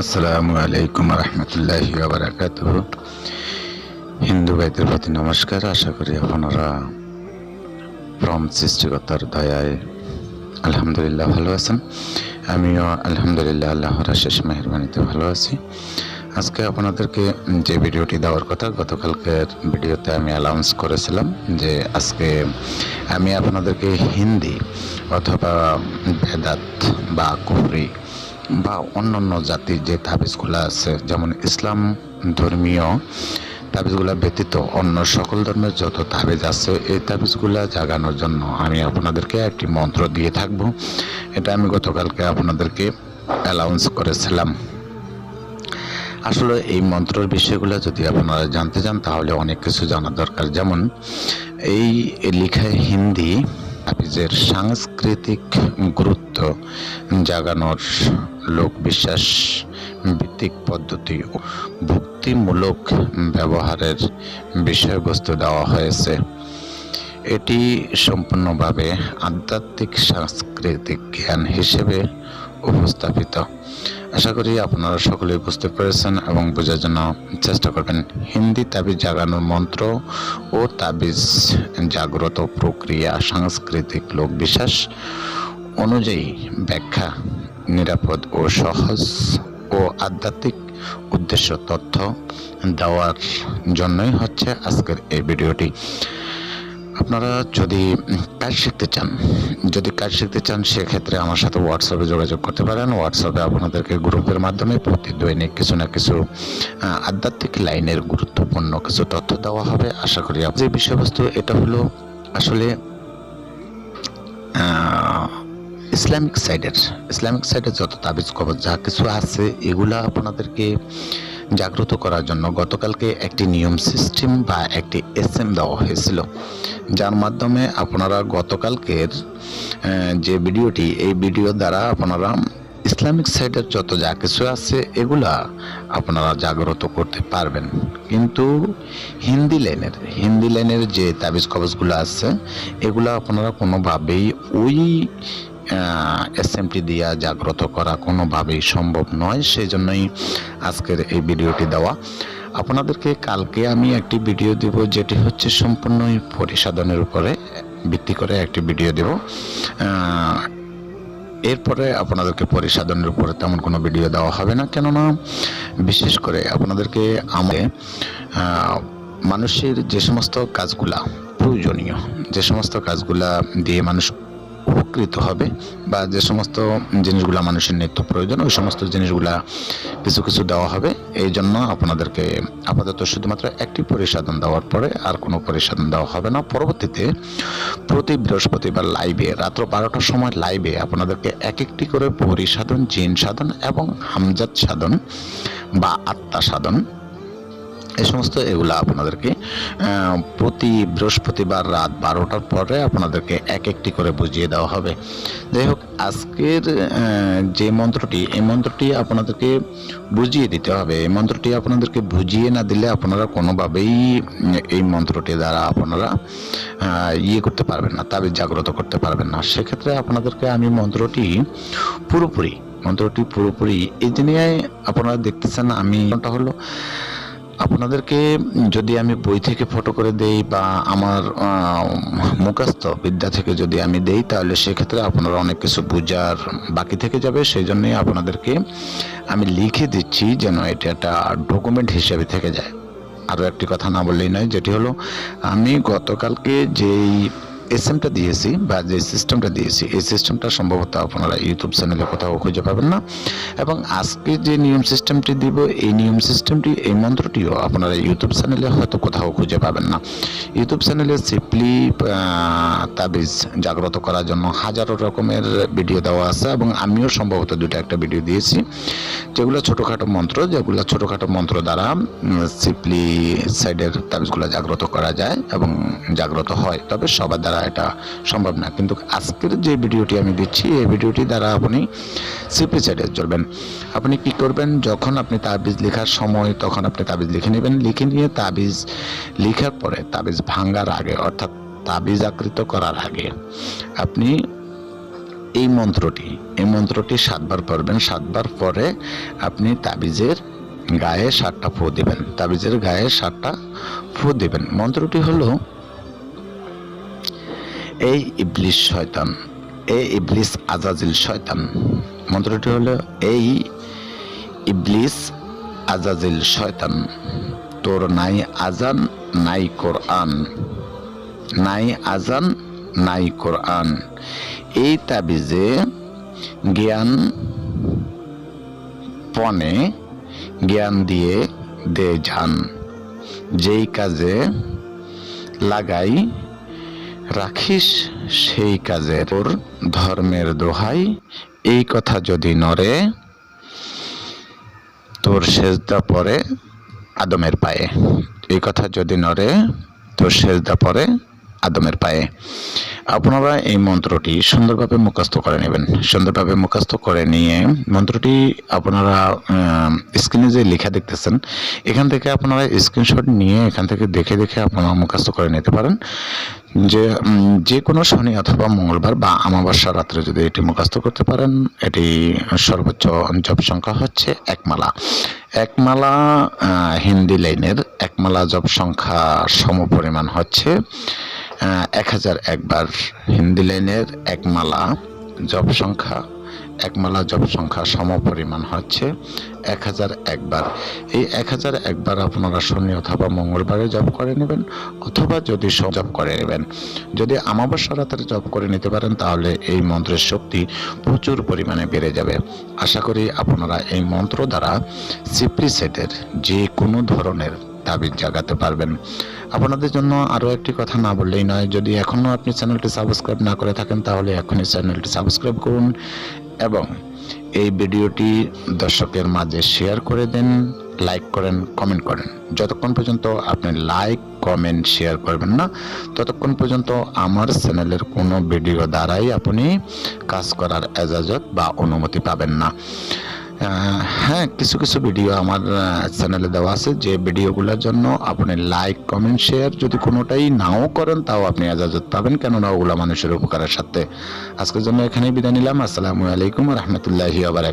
আসসালামু আলাইকুম রহমতুল্লাহি বারাকাত হিন্দু ভাইদের প্রতি নমস্কার। আশা করি আপনারা প্রম সৃষ্টিকর্তার দয়ায় আলহামদুলিল্লাহ ভালো আছেন। আমিও আলহামদুলিল্লাহ আল্লাহর শেষ মেহরবানিতে ভালো আছি। আজকে আপনাদেরকে যে ভিডিওটি দেওয়ার কথা, গতকালকের ভিডিওতে আমি অ্যালাউন্স করেছিলাম যে আজকে আমি আপনাদেরকে হিন্দি অথবা বেদাত বা কুফরি বা অন্যান্য জাতির যে তাবিজগুলো আছে, যেমন ইসলাম ধর্মীয় তাবিজগুলো ব্যতীত অন্য সকল ধর্মের যত তাবিজ আছে, এই তাবিজগুলো জাগানোর জন্য আমি আপনাদেরকে একটি মন্ত্র দিয়ে থাকব। এটা আমি গতকালকে আপনাদেরকে অ্যালাউন্স করেছিলাম। আসলে এই মন্ত্রের বিষয়গুলো যদি আপনারা জানতে চান, তাহলে অনেক কিছু জানা দরকার। যেমন এই লেখায় হিন্দি তাবিজের সাংস্কৃতিক গুরুত্ব জাগানোর লোক বিশ্বাস ভিত্তিক পদ্ধতি ও ভক্তিমূলক ব্যবহারের বিষয়বস্তু দেওয়া হয়েছে। এটি সম্পূর্ণভাবে আধ্যাত্মিক সাংস্কৃতিক জ্ঞান হিসেবে উপস্থাপিত। আশা করি আপনারা সকলেই বুঝতে পেরেছেন এবং বোঝার জন্য চেষ্টা করবেন। হিন্দি তাবিজ জাগানোর মন্ত্র ও তাবিজ জাগ্রত প্রক্রিয়া, সাংস্কৃতিক লোক বিশ্বাস অনুযায়ী ব্যাখ্যা, নিরাপদ ও সহজ ও আধ্যাত্মিক উদ্দেশ্য তথ্য দেওয়ার জন্যই হচ্ছে আজকের এই ভিডিওটি। আপনারা যদি কাজ শিখতে চান, যদি কাজ শিখতে চান, সেক্ষেত্রে আমার সাথে হোয়াটসঅ্যাপে যোগাযোগ করতে পারেন। হোয়াটসঅ্যাপে আপনাদেরকে গ্রুপের মাধ্যমে প্রতি দৈনিক কিছু না কিছু আধ্যাত্মিক লাইনের গুরুত্বপূর্ণ কিছু তথ্য দেওয়া হবে। আশা করি যে বিষয়বস্তু, এটা হলো আসলে ইসলামিক সাইডের ইসলামিক সাইডের যত তাবিজ কবজ, যা কিছু আছে, এগুলা আপনাদেরকে জাগ্রত করার জন্য গতকালকে একটি নিয়ম সিস্টেম বা একটি এস এম দেওয়া হয়েছিল। যার মাধ্যমে আপনারা গতকালকের যে ভিডিওটি, এই ভিডিও দ্বারা আপনারা ইসলামিক সাইডের যত যা কিছু আছে, এগুলা আপনারা জাগ্রত করতে পারবেন। কিন্তু হিন্দি লাইনের হিন্দি লাইনের যে তাবিজ কবজগুলো আছে, এগুলো আপনারা কোনোভাবেই ওই এসএমটি দিয়া জাগ্রত করা কোনোভাবেই সম্ভব নয় সেই জন্যই আজকের এই ভিডিওটি দেওয়া। আপনাদেরকে কালকে আমি একটি ভিডিও দেব, যেটি হচ্ছে সম্পূর্ণই পরিসাধনের উপরে ভিত্তি করে একটি ভিডিও দেব। এরপরে আপনাদেরকে পরিসাধনের উপরে তেমন কোনো ভিডিও দেওয়া হবে না, কেননা বিশেষ করে আপনাদেরকে আমাকে মানুষের যে সমস্ত কাজগুলা প্রয়োজনীয়, যে সমস্ত কাজগুলা দিয়ে মানুষ উপকৃত হবে বা যে সমস্ত জিনিসগুলা মানুষের নিত্য প্রয়োজন, ওই সমস্ত জিনিসগুলা কিছু কিছু দেওয়া হবে। এই জন্য আপনাদেরকে আপাতত শুধুমাত্র একটি পরিসাধন দেওয়ার পরে আর কোনো পরিসাধন দেওয়া হবে না। পরবর্তীতে প্রতি বৃহস্পতিবার লাইভে রাত্র বারোটার সময় লাইভে আপনাদেরকে এক একটি করে পরিসাধন, জিন সাধন এবং হামজাত সাধন বা আত্মা সাধন এই সমস্ত এগুলো আপনাদেরকে প্রতি বৃহস্পতিবার রাত বারোটার পরে আপনাদেরকে এক একটি করে বুঝিয়ে দেওয়া হবে। যাই হোক, আজকের যে মন্ত্রটি, এই মন্ত্রটি আপনাদেরকে বুঝিয়ে দিতে হবে। এই মন্ত্রটি আপনাদেরকে বুঝিয়ে না দিলে আপনারা কোনোভাবেই এই মন্ত্রটি দ্বারা আপনারা ইয়ে করতে পারবেন না তবে জাগ্রত করতে পারবেন না। সেক্ষেত্রে আপনাদেরকে আমি মন্ত্রটি পুরোপুরি মন্ত্রটি পুরোপুরি, এই যে আপনারা দেখতেছেন আমি হলো আপনাদেরকে যদি আমি বই থেকে ফটো করে দেই বা আমার মুখস্থ বিদ্যা থেকে যদি আমি দেই, তাহলে সেক্ষেত্রে আপনারা অনেক কিছু বোঝার বাকি থেকে যাবে। সেই জন্যই আপনাদেরকে আমি লিখে দিচ্ছি যেন এটা একটা ডকুমেন্ট হিসেবে থেকে যায়। আরও একটি কথা না বললেই নয়, যেটি হলো, আমি গতকালকে যেই এসএমটা দিয়েছি বা যে সিস্টেমটা দিয়েছি, এই সিস্টেমটা সম্ভবত আপনারা ইউটিউব চ্যানেলে কোথাও খুঁজে পাবেন না। এবং আজকে যে নিয়ম সিস্টেমটি দিব, এই নিয়ম সিস্টেমটি এই মন্ত্রটিও আপনারা ইউটিউব চ্যানেলে হয়তো কোথাও খুঁজে পাবেন না। ইউটিউব চ্যানেলে সিম্পলি তাবিজ জাগ্রত করার জন্য হাজারো রকমের ভিডিও দেওয়া আছে এবং আমিও সম্ভবত দুটো একটা ভিডিও দিয়েছি। যেগুলো ছোটোখাটো মন্ত্র, যেগুলো ছোটোখাটো মন্ত্র দ্বারা সিপলি সাইডের তাবিজগুলো জাগ্রত করা যায় এবং জাগ্রত হয়। তবে সবার দ্বারা এটা সম্ভব না। কিন্তু আজকের যে ভিডিওটি আমি দিচ্ছি, এই ভিডিওটি দ্বারা আপনি সিপলি সাইডে চলবেন। আপনি কি করবেন? যখন আপনি তাবিজ লেখার সময়, তখন আপনি তাবিজ লিখে নেবেন। লিখে নিয়ে তাবিজ লেখার পরে তাবিজ ভাঙ্গার আগে, অর্থাৎ তাবিজ আকৃত করার আগে, আপনি এই মন্ত্রটি এই মন্ত্রটি সাতবার পড়বেন। সাতবার পরে আপনি তাবিজের গায়ে সাতটা ফু দিবেন। তাবিজের গায়ে সাতটা ফু দিবেন। মন্ত্রটি হলো এই ইবলিস শয়তান এই ইবলিস আজাজিল শয়তান। মন্ত্রটি হলো এই ইবলিস আজাজিল শয়তান, তোর নাই আজান, নাই কোরআন, নাই আজান নাই কোরআন। এই তাবিজে জ্ঞান পনে জ্ঞান দিয়ে দে যান যেই কাজে লাগাই, রাখিস সেই কাজের ওর ধর্মের দোহাই। এই কথা যদি নরে তোর সেজদা পরে আদমের পায়ে। এই কথা যদি নরে তোর সেজদা পরে আদমের পায়ে। আপনারা এই মন্ত্রটি সুন্দরভাবে মুখস্থ করে নেবেন। সুন্দরভাবে মুখস্থ করে নিয়ে মন্ত্রটি আপনারা স্ক্রিনে যে লেখা দেখতেছেন, এখান থেকে আপনারা স্ক্রিনশট নিয়ে এখান থেকে দেখে দেখে আপনারা মুখস্থ করে নিতে পারেন। যে যে কোনো শনি অথবা মঙ্গলবার বা আমাবস্যা রাত্রে যদি এটি মুখস্থ করতে পারেন, এটি সর্বোচ্চ জপ সংখ্যা হচ্ছে একমালা একমালা হিন্দি লাইনের একমালা জপ সংখ্যা সমপরিমাণ হচ্ছে এক হাজার একবার হিন্দি লাইনের একমালা জপ সংখ্যা একমালা জপ সংখ্যা সমপরিমাণ হচ্ছে এক হাজার একবার। এই এক হাজার একবার আপনারা শনি অথবা মঙ্গলবারে জব করে নেবেন অথবা যদি জপ করে নেবেন। যদি আমাবস্যা রাতের জব করে নিতে পারেন, তাহলে এই মন্ত্রের শক্তি প্রচুর পরিমাণে বেড়ে যাবে। আশা করি আপনারা এই মন্ত্র দ্বারা সিপ্রি সেটের যে কোনো ধরনের তাবিজ জাগাতে পারবেন। আপনাদের জন্য আরও একটি কথা না বললেই নয়, যদি এখনও আপনি চ্যানেলটি সাবস্ক্রাইব না করে থাকেন, তাহলে এখনই চ্যানেলটি সাবস্ক্রাইব করুন এবং এই ভিডিওটি দর্শকের মাঝে শেয়ার করে দেন, লাইক করেন, কমেন্ট করেন। যতক্ষণ পর্যন্ত আপনি লাইক, কমেন্ট, শেয়ার করবেন না, ততক্ষণ পর্যন্ত আমার চ্যানেলের কোনো ভিডিও দ্বারাই আপনি কাজ করার এজাজত বা অনুমতি পাবেন না। হ্যাঁ কিছু কিছু ভিডিও আমার চ্যানেলে দেওয়া আছে। যে ভিডিওগুলোর জন্য আপনি লাইক কমেন্ট শেয়ার যদি কোনোটাই নাও করেন, তাও আপনি আজাজত পাবেন। কেননা ওগুলো মানুষের উপকারের সাথে। আজকের জন্য এখানেই বিদায় নিলাম। আসসালামু আলাইকুম রহমতুল্লাহি আবার